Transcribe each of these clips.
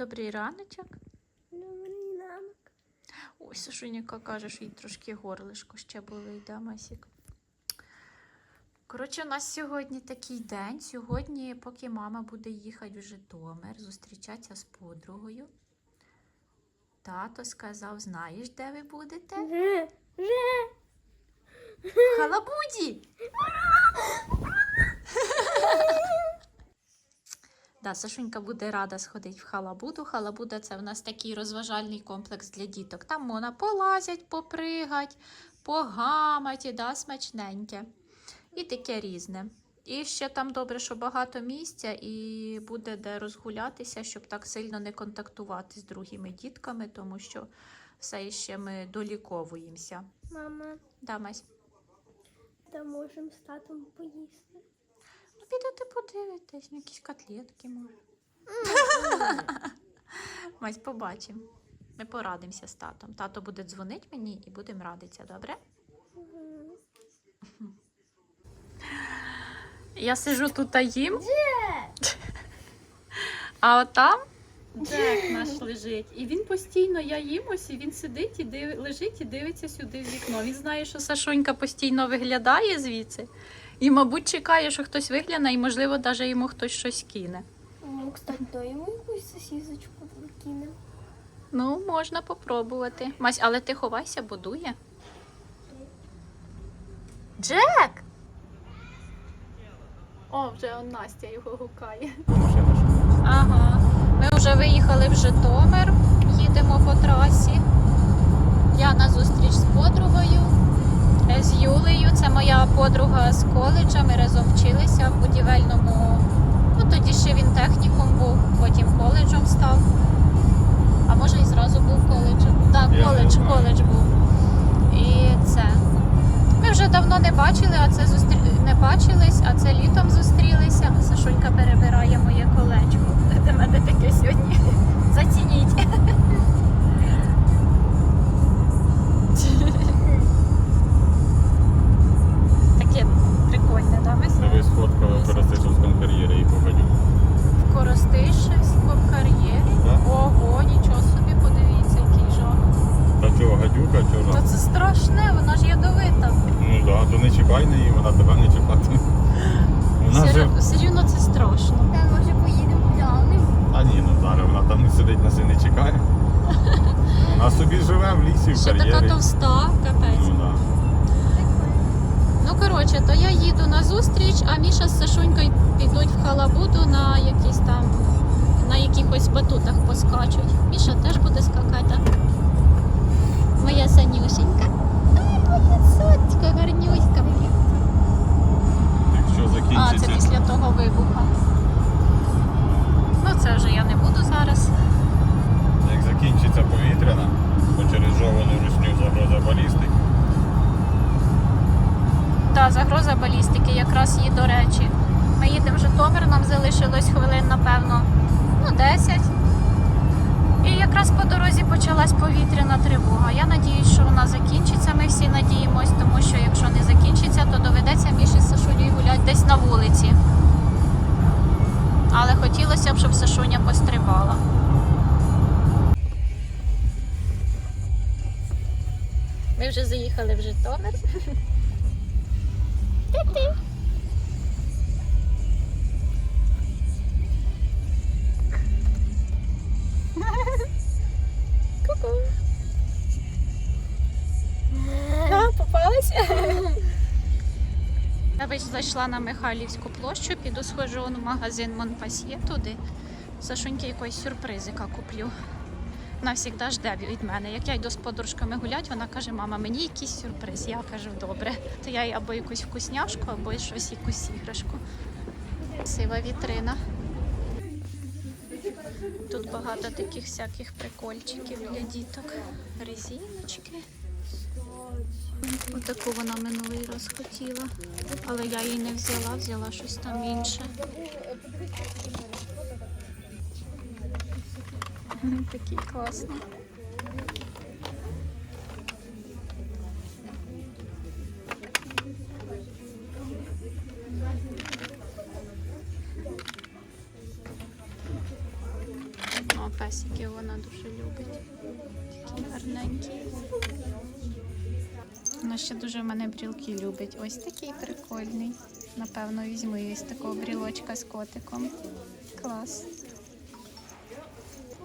Добрий раночок. Добрий ранок. Ой, Сашуніка каже, що їй трошки горлишко ще болить, да, Масік? Коротше, у нас сьогодні такий день. Сьогодні, поки мама буде їхати в Житомир, зустрічатися з подругою. Тато сказав, знаєш, де ви будете? В Халабуді! Да, Сашунька буде рада сходити в Халабуду. Халабуда це в нас такий розважальний комплекс для діток. Там можна полазять, попригать, погамать, да, смачненьке. І таке різне. І ще там добре, що багато місця, і буде де розгулятися, щоб так сильно не контактувати з другими дітками, тому що все ще ми доліковуємося. Мама, Да, Мась? та можемо з татом поїсти. Підете подивитись, ну, якісь котлетки може. Мась, побачимо. Ми порадимося з татом. Тато буде дзвонити мені і будемо радитися, добре? Я сижу тут та їм. А от там Джек наш лежить. І він постійно, я їм ось, і він сидить і див... лежить і дивиться сюди в вікно. Він знає, що Сашонька постійно виглядає звідси. І, мабуть, чекає, що хтось вигляне, і, можливо, навіть йому хтось щось кине. Ну, кстати, дай йому якусь сосісочку викинемо. Ну, можна попробувати. Мась, але ти ховайся, бо дує. Джек! О, вже он Настя його гукає. Ага. Ми вже виїхали в Житомир, їдемо по трасі. Я на зустріч з подругою, з Юлею. Це моя подруга з коледжа. Ми разом вчилися в будівельному. Ну, тоді ще він технікум був, потім коледжем став. А може і зразу був коледжем. Так, Я коледж, коледж був. І це. Ми вже давно не бачили, а це зустрі... не бачились, а це літом зустрілися. Сашулька перебирає моє колечко. Де мене таке сьогодні. Зацініть. Халабуду на якісь там на якихось батутах поскачуть. Міша теж буде скакати. Моя Санюшенька. Ай, моя сотка, гарнюська. Зайшла на Михайлівську площу, піду схожу в магазин Монпасьє туди. Сашуньки якоїсь сюрпризика куплю. Вона завжди жде від мене. Як я йду з подружками гулять, вона каже, мама, мені якийсь сюрприз. Я кажу, добре. То я їй або якусь вкусняшку, або щось, якусь іграшку. Красива вітрина. Тут багато таких всяких прикольчиків для діток. Резиночки. Отаку вона минулий раз хотіла. Але я її не взяла, взяла щось там інше. Такий класний. О, песики вона дуже любить. Такі гарненькі. Вона ще дуже в мене брілки любить. Ось такий прикольний. Напевно, візьму з такого брілочка з котиком. Клас.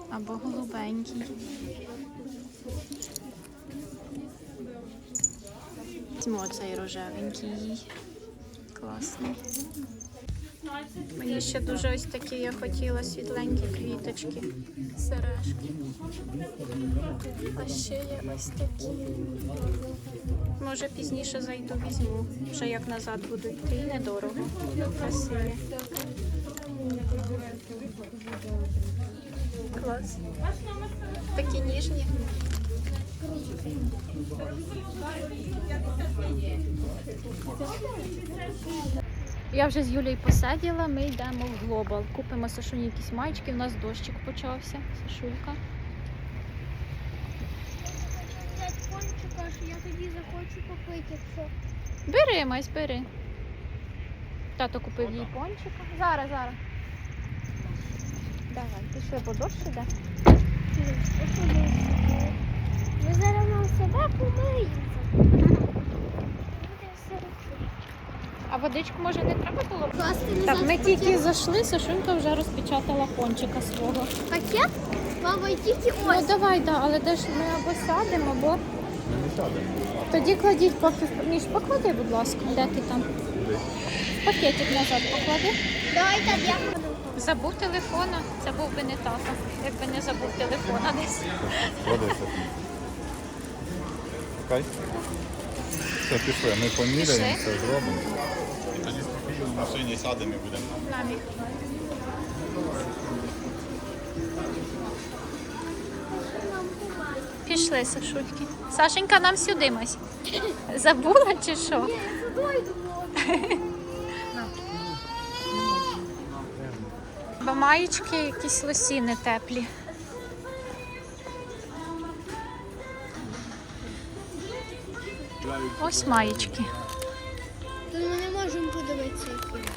Або голубенький. Візьму оцей рожевенький. Класний. Мені ще дуже ось такі я хотіла світленькі квіточки, сережки. А ще є ось такі. Може пізніше зайду візьму. Вже як назад буду йти. Недорого. Красиві. Клас. Такі ніжні. Я вже з Юлією посиділа, ми йдемо в Глобал. Купимо Сашуні якісь маєчки, у нас дощик почався. Сашулька. Дядь пончика, що я захочу купити, якщо Бери, Мась, бери. Тато купив їй пончика. Зараз, зараз. Давай, пішли, бо дощ іде. ми зараз на себе помиємося. А водичку може не треба було? Так, ми тільки зайшли, Сашунька вже розпечатала пончика свого. пакет. Мама, і тільки Ну давай, да, але де ж ми або сядемо, або. Тоді кладіть поки Міш, поклади, будь ласка, де ти там? Пакетик назад поклади. Давай так, я Забув телефона. Це був би не тато, якби не забув телефона десь. Кладися. Окей. Все, пішли, ми поміряємо, Пішли. все зробимо. І тоді спокійно в машині сядемо і будемо. Намік. Пішли, Сашульки. Сашенька, нам сюди мась. Забула чи що? Бо маєчки якісь лосіни теплі. Ось маєчки. Тут ми не можемо подивитися, які.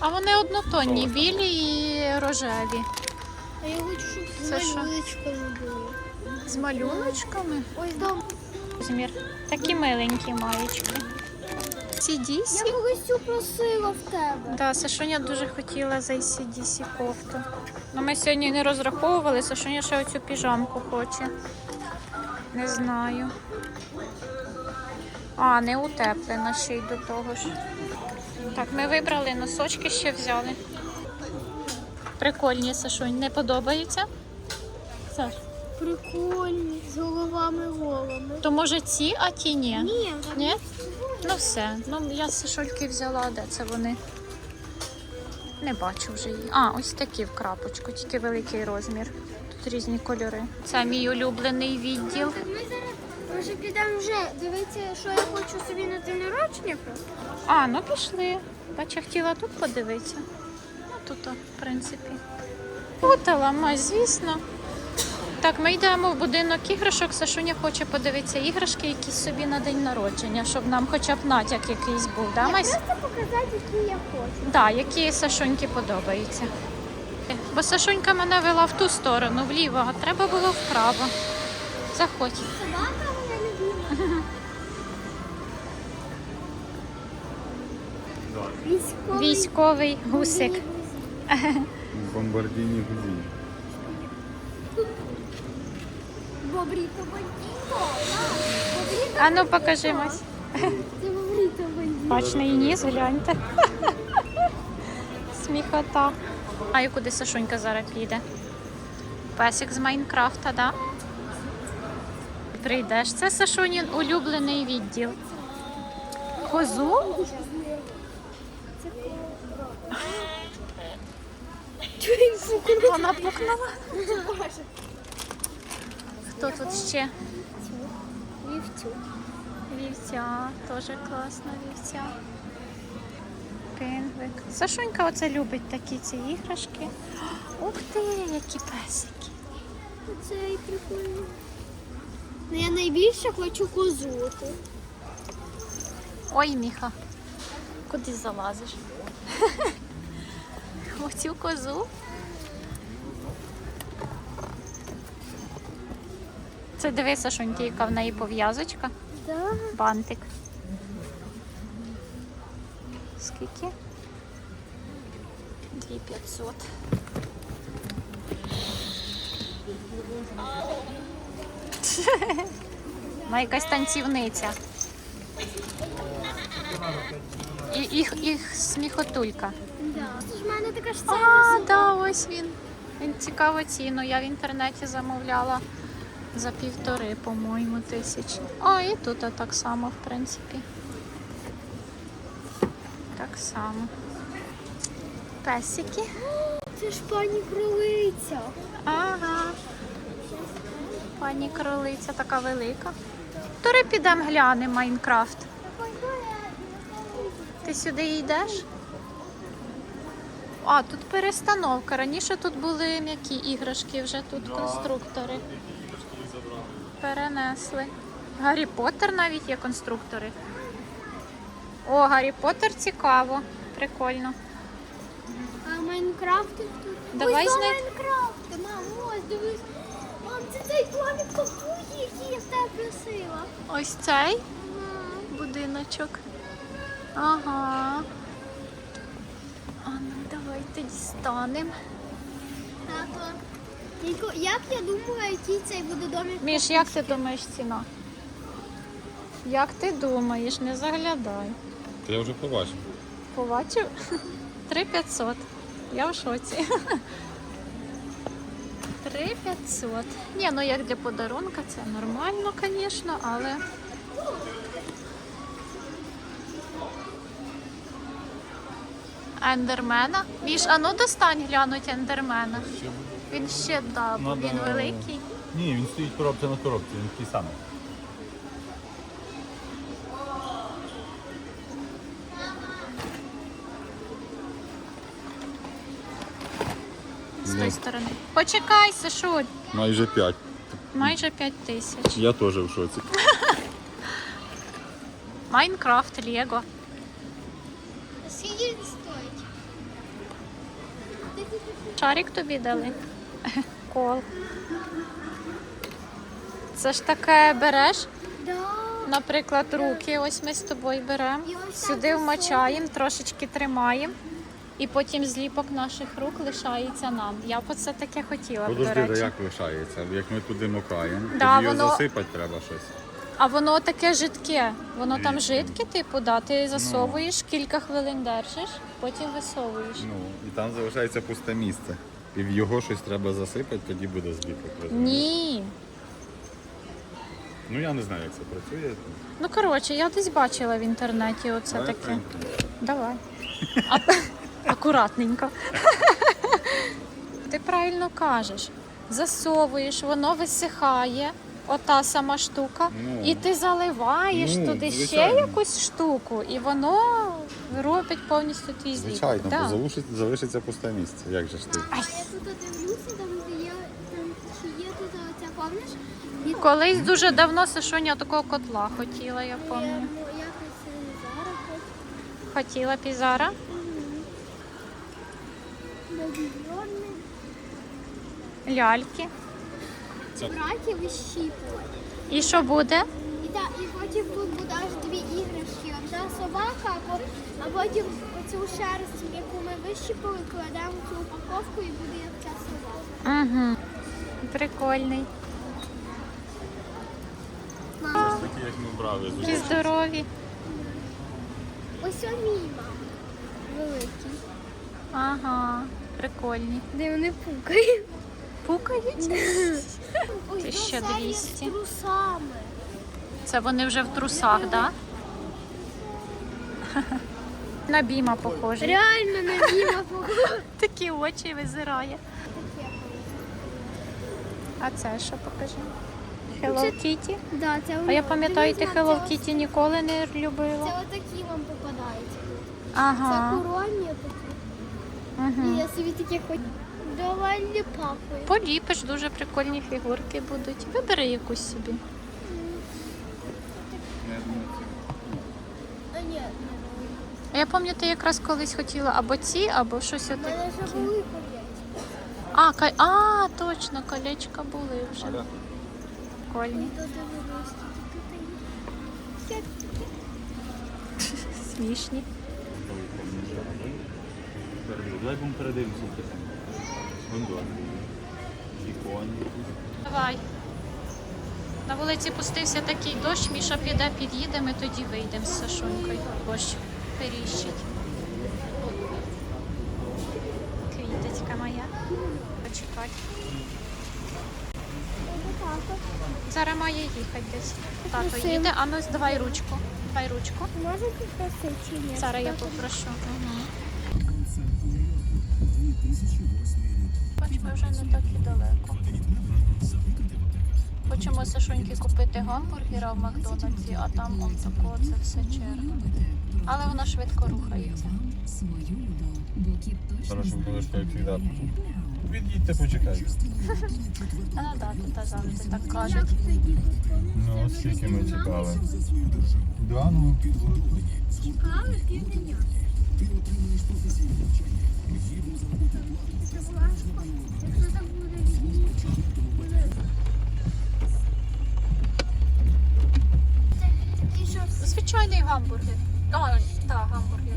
А вони однотонні, білі і рожеві. А я хочу, щоб Це малюночками було. З малюночками. Ось дом. Розмір. Такі миленькі маєчки. Ці дісі. Я колись цю просила в тебе. Да, Сашуня дуже хотіла за ACDC кофту. Ну, ми сьогодні не розраховували, Сашуня ще оцю піжамку хоче. Не знаю. А, не утеплена ще й до того ж. Так, ми вибрали носочки ще взяли. Прикольні, Сашунь, не подобаються? Саш, Прикольні, з головами голами. то може ці, а ті ні? Ні, Ні? Ну все. Ну я з Сашольки взяла, де це вони? Не бачу вже її. А, ось такі в крапочку, тільки великий розмір. Тут різні кольори. Це мій улюблений відділ. Ми зараз може підемо вже дивитися, що я хочу собі на день народження. А, ну пішли. Бач, я хотіла тут подивитися. Ну тут, в принципі. Путала, ма, звісно. Так, ми йдемо в будинок іграшок. Сашуня хоче подивитися іграшки якісь собі на день народження, щоб нам хоча б натяк якийсь був. Да, Мась? Просто показати, які я хочу. Так, які Сашуньки подобаються. Бо Сашунька мене вела в ту сторону, вліво, а треба було вправо. Заходь. Собака моя любима. Військовий. Військовий гусик. Бомбардійні гузі. Бобріто бандіто. А ну покажимось. Це бобріто бандіто. Бачний ніс, гляньте. Сміхота. А і куди Сашунька зараз піде? Песик з Майнкрафта, да? Прийдеш. Це Сашунін улюблений відділ. Козу? Вона пукнула. Хто тут ще? Вівцю. Вівця, теж класна вівця. Пингвик. Сашунька оце любить такі ці іграшки. Ух ти, які песики. Це і прикольно. Ну, я найбільше хочу козу. Ой, Міха, куди залазиш? Оцю козу. Це дивися, Шуньки, яка в неї пов'язочка. Да. Бантик. Скільки? 2500. Вона якась танцівниця. І їх, їх сміхотулька. Да. Мене така ж А, да, ось він. Він цікаво ціну. Я в інтернеті замовляла за півтори, по-моєму, тисячі. А, і тут так само, в принципі. Так само. Песики. Це ж пані кролиця. Ага. Пані кролиця така велика. Тори підемо глянемо Майнкрафт. Ти сюди йдеш? А, тут перестановка. Раніше тут були м'які іграшки, вже тут конструктори. Перенесли. Гаррі Поттер навіть є конструктори. О, Гаррі Поттер цікаво. Прикольно. А Майнкрафт тут. Давай ось знай- Майнкрафта, мам, ось дивись. Мам, це цей домик папуї, який я в тебе просила. Ось цей Ага. будиночок. Ага. А ну давайте дістанемо. Тільки як я думаю, який цей буде домик? Міш, як ти думаєш ціна? Як ти думаєш, не заглядай. Я вже побачив. Побачив? 3500. Я в шоці. 3500. Ні, ну як для подарунка це нормально, звісно, але. Ендермена. Міш, а ну достань глянуть ендермена. Він ще да, бо Надо- він великий. Ні, він стоїть коробця на коробці, він такий самий. З тої сторони. Почекай, Сашуль. Майже 5. Майже 5 тисяч. Я теж в шоці. Майнкрафт, Лего. Скільки він стоїть? Шарик тобі дали. Кол. це ж таке береш, наприклад, руки. Ось ми з тобою беремо. Сюди вмочаємо, трошечки тримаємо. І потім зліпок наших рук лишається нам. Я б оце таке хотіла, б, до Подожди, речі. як лишається? Як ми туди мокаємо, Да, тоді воно- його засипати треба щось. А воно таке жидке. Воно там жидке, типу, да, ти засовуєш, кілька хвилин держиш, потім висовуєш. Ну, і там залишається пусте місце. І в його щось треба засипати, тоді буде зліпок. розумієш? Ні. Ну я не знаю, як це працює. Ну коротше, я десь бачила в інтернеті оце Давай таке. прям. Давай. А, акуратненько. Ти правильно кажеш. Засовуєш, воно висихає, ота сама штука, Ну. і ти заливаєш Ну, туди ще якусь штуку, і воно робить повністю твій зліпок. Звичайно, Да. залишиться, залишиться пусте місце. Як же ж ти? А я тут дивлюся, там де є, там чи є тут оця, пам'ятаєш? Колись дуже давно Сашуня такого котла хотіла, я пам'ятаю. ну, е, зараз Хотіла пізара. мільйонний Ляльки. братів вищіпувати. І що буде? І, так, і потім тут буде аж дві іграшки. Одна собака, а по- а потім оцю шерсть, яку ми вищіпали, кладемо в цю упаковку і буде як ця собака. Угу. Прикольний. Мама, Такі, як ми брали з Які здорові. ось о мій мам. Великий. Ага, прикольні. Де вони пукають? Пукають? Ось до 1200. з трусами. Це вони вже в трусах, так? Да? На біма похожі. Реально на Діма похоже. Такі очі визирає. А це що покажи? Hello Kitty. Да, це А я пам'ятаю, ти Hello. Kitty ніколи не любила. Це отакі вам попадаються. Це Ага. коронні такі. І Угу. я собі такі хоч доволі папи. Поліпиш, дуже прикольні фігурки будуть. Вибери якусь собі. А ні, А Я пам'ятаю, ти якраз колись хотіла або ці, або щось в мене отаке. вже були колечки. А, ка... а, точно, колечка були вже. прикольні. До 90 тут є. Смішні. Давай будемо передивимося. Давай. На вулиці пустився такий дощ, Міша піде, під'їде, ми тоді вийдемо з Сашунькою. Дощ періщить. Квіточка моя. Почекай. Зараз має їхати десь. Тато їде, а ну давай ручку. Давай ручку. Може попросити чи ні? Зараз я попрошу. Угу. Вже не так і далеко. Хочемо Сашуньки купити гамбургера в Макдональдсі, а там он тако, це все черга. Але вона швидко рухається. Хорошо, будеш як завжди. Від'їдьте, почекайте. А ну так, тут завжди так кажуть. Ну, скільки ми чекали. Да, ну. Півдня. Якщо так буде І що? Звичайний гамбургер. А, так, гамбургер.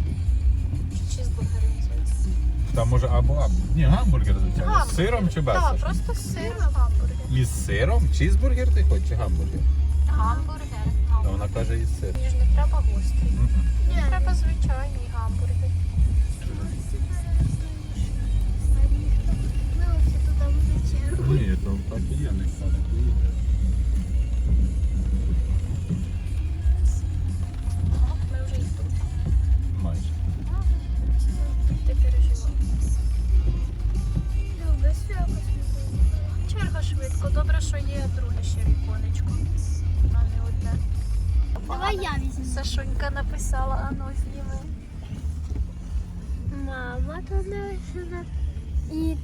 Чізбургер називається. Там може або або. Ні, гамбургер звичайно. З сиром чи без? Так, просто сир гамбургер. Із сиром? Чізбургер ти хочеш чи гамбургер? Гамбургер. А вона каже із сиром. Мені ж не треба гострий. Мгм. Мені треба звичайний Ні, то так і є, не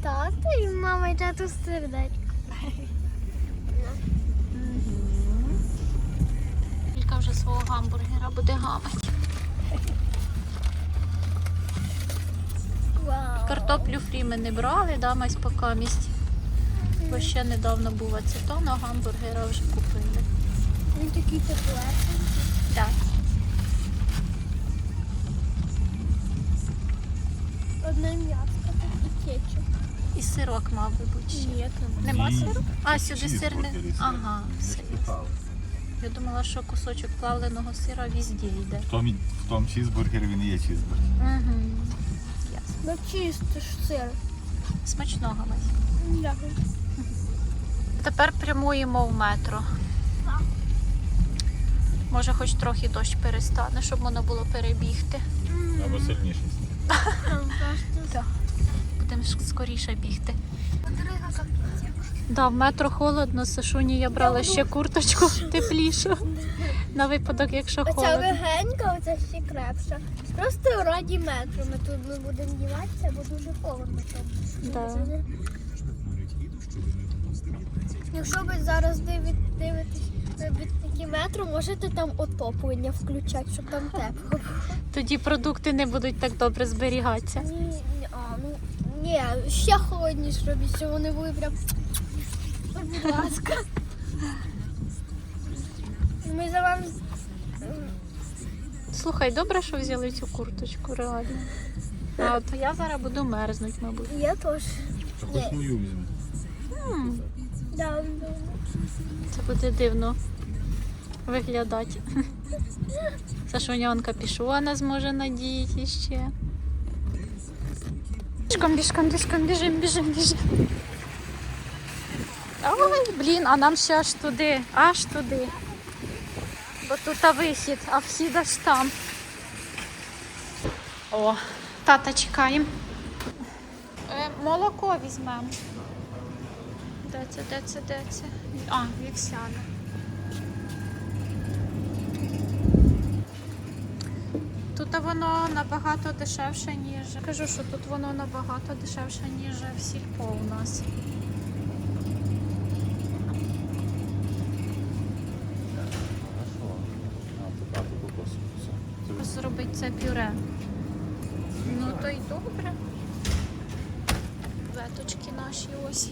тато, і мама, і тату сердечко. Тільки вже свого гамбургера буде гамати. Картоплю фрі ми не брали, да, мась поки місць. Бо ще недавно був ацетон, а гамбургера вже купили. Він такий теплесенький. Так. Одне м'яско і кетчуп. І сирок мав би бути ще. Ні, Нема Ні. сиру? А, сюди сир не. Ага, Не все. Я думала, що кусочок плавленого сира везде йде. В тому, в тому чізбургері він є чізбургер. Угу. Ясно. Ну чисто ж сир. Смачного мась. Дякую. Тепер прямуємо в метро. Може, хоч трохи дощ перестане, щоб воно було перебігти. Або просто ж скоріше бігти. Да, в метро холодно, Сашуні я брала ще курточку теплішу. На випадок, якщо Оця холодно. легенька, оця ще крепша. Просто раді метро. Ми тут не будемо діватися, бо дуже холодно. Да. Якщо ви зараз дивит- дивитесь такі метро, можете там отоплення включати, щоб там тепло. Тоді продукти не будуть так добре зберігатися. Ні, ні, ще холодніше робіть, щоб вони були прям. Будь ласка. Ми за вами. Слухай, добре, що взяли цю курточку, реально. А от я зараз буду мерзнути, мабуть. Я теж. Хоч мою. М, да. Це буде дивно виглядати. Сашунянка пішона зможе надіяти ще. Бішком, бішком, бішком, біжим, біжим, біжим. Ой, блін, а нам ще аж туди, аж туди. Бо тут вихід, а вхід аж там. О, тата чекаємо. Е, молоко візьмемо. Де це, де це, де це? А, вівсяне. Тут воно набагато дешевше, ніж. Кажу, що тут воно набагато дешевше, ніж в сільпо у нас. Хорошо. А, тут, а, тут кокос. Все. Це Просто робить це пюре. Ну то й добре. Веточки наші ось.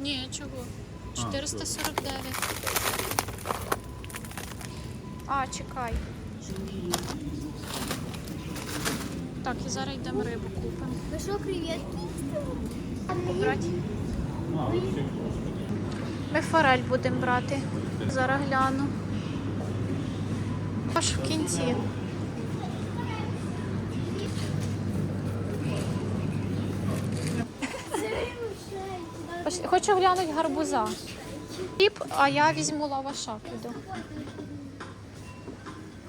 Ні, чого? 449. А, чекай. Так, і зараз йдемо рибу купимо. Ви що, креветки їсти? Брати. Ми форель будемо брати. Зараз гляну. Аж в кінці. Хочу глянути гарбуза. Хліб, а я візьму лаваша піду.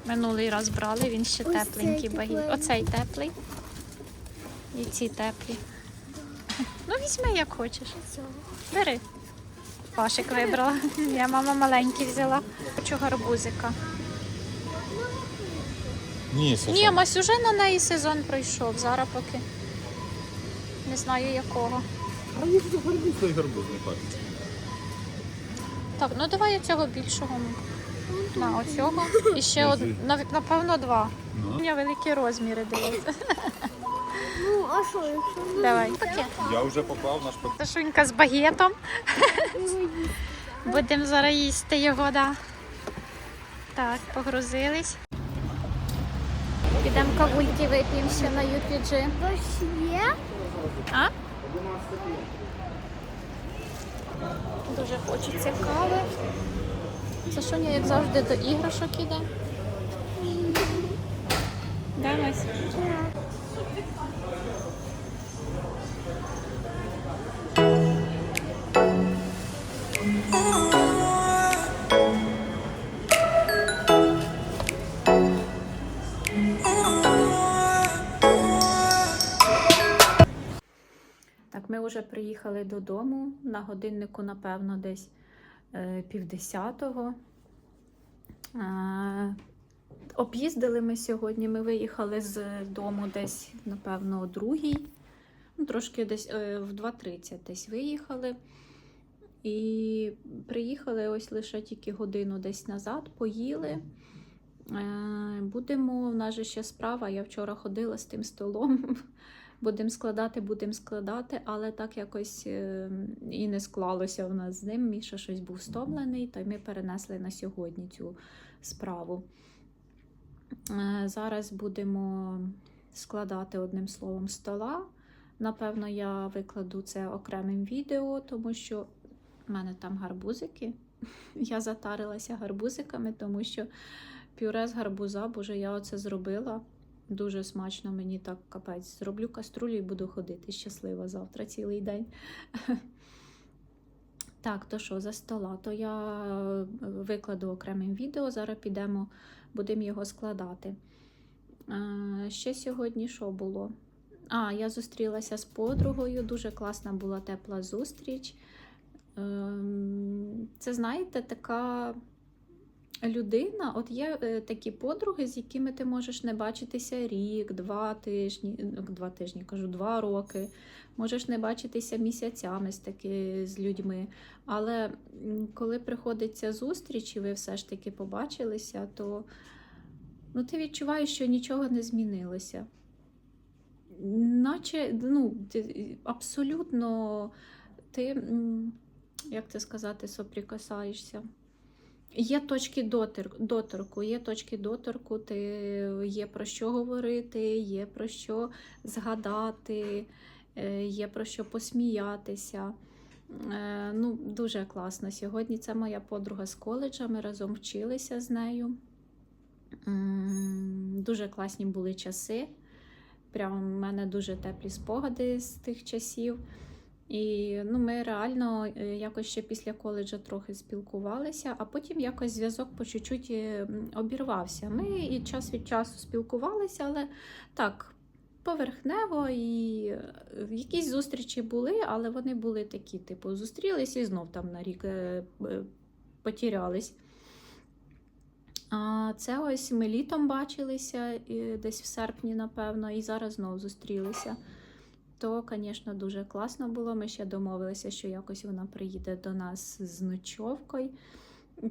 Минулий раз брали, він ще Ось тепленький багі. Оцей теплий. І ці теплі. Ну, візьми як хочеш. Бери. Пашик вибрала. Я мама маленький взяла. Хочу гарбузика. Ні, Ні, Мась, уже на неї сезон пройшов. Зараз поки. Не знаю якого. А їх гарбуз, той гарбуз не бачить. Так, ну давай я цього більшого. На оцього. І ще од... нав- напевно два. Ну. У мене великі розміри дивіться. Ну, а що, якщо Давай. Таке. Я вже попав на шпак. Сашунька з багетом. їсти? Будемо зараз їсти його, да. Так, погрузились. Підемо кавульки вип'ємо ще на UPG. Дощ є? А? Дуже хочеться кави. Сашуня, як завжди, до іграшок іде. Да, Мась? Так, ми вже приїхали додому. На годиннику, напевно, десь півдесятого. Е, об'їздили ми сьогодні. Ми виїхали з дому десь, напевно, о другій. Ну, трошки десь е, в 2.30 десь виїхали. І приїхали ось лише тільки годину десь назад, поїли. Е, Будемо, в нас же ще справа. Я вчора ходила з тим столом. Будемо складати, будемо складати, але так якось е, і не склалося в нас з ним. Міша щось був стомлений, то ми перенесли на сьогодні цю справу. Е, Зараз будемо складати одним словом стола. Напевно, я викладу це окремим відео, тому що в мене там гарбузики. Я затарилася гарбузиками, тому що пюре з гарбуза, боже, я оце зробила. Дуже смачно мені так капець. Зроблю каструлю і буду ходити щаслива завтра цілий день. Так, то що, за стола, то я е, викладу окремим відео, зараз підемо, будемо його складати. Е, Ще сьогодні що було? А, я зустрілася з подругою, дуже класна була тепла зустріч. Ем, Це, знаєте, така людина, от є е, такі подруги, з якими ти можеш не бачитися рік, два тижні, ну, два тижні, кажу, два роки. Можеш не бачитися місяцями з таки з людьми. Але коли приходиться зустріч, і ви все ж таки побачилися, то ну, ти відчуваєш, що нічого не змінилося. Наче ну, ти, абсолютно ти, як це сказати, соприкасаєшся. Є точки доторку, є точки доторку, ти є про що говорити, є про що згадати, е, є про що посміятися. Е, Ну, дуже класно. Сьогодні це моя подруга з коледжа, ми разом вчилися з нею. Дуже класні були часи. Прям в мене дуже теплі спогади з тих часів. І ну, ми реально е, якось ще після коледжа трохи спілкувалися, а потім якось зв'язок по чуть-чуть е, обірвався. Ми і час від часу спілкувалися, але так, поверхнево, і е, якісь зустрічі були, але вони були такі, типу, зустрілись і знов там на рік потірялись. А це ось ми літом бачилися десь в серпні, напевно, і зараз знов зустрілися. То, звісно, дуже класно було. Ми ще домовилися, що якось вона приїде до нас з ночовкою.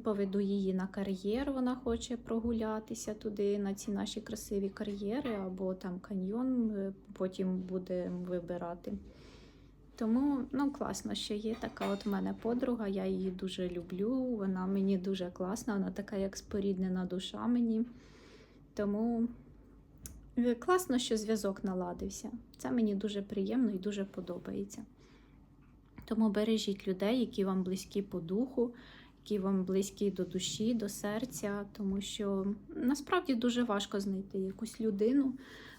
Поведу її на кар'єр, вона хоче прогулятися туди, на ці наші красиві кар'єри, або там каньйон, е, потім будемо вибирати. Тому ну, класно, що є така от в мене подруга, я її дуже люблю, вона мені дуже класна, вона така як споріднена душа мені. Тому класно, що зв'язок наладився. Це мені дуже приємно і дуже подобається. Тому бережіть людей, які вам близькі по духу, які вам близькі до душі, до серця, тому що насправді дуже важко знайти якусь людину,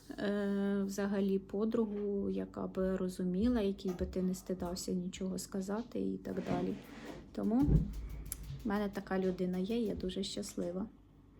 е, взагалі подругу, яка би розуміла, якій би ти не стидався нічого сказати і так далі. Тому в мене така людина є, я дуже щаслива.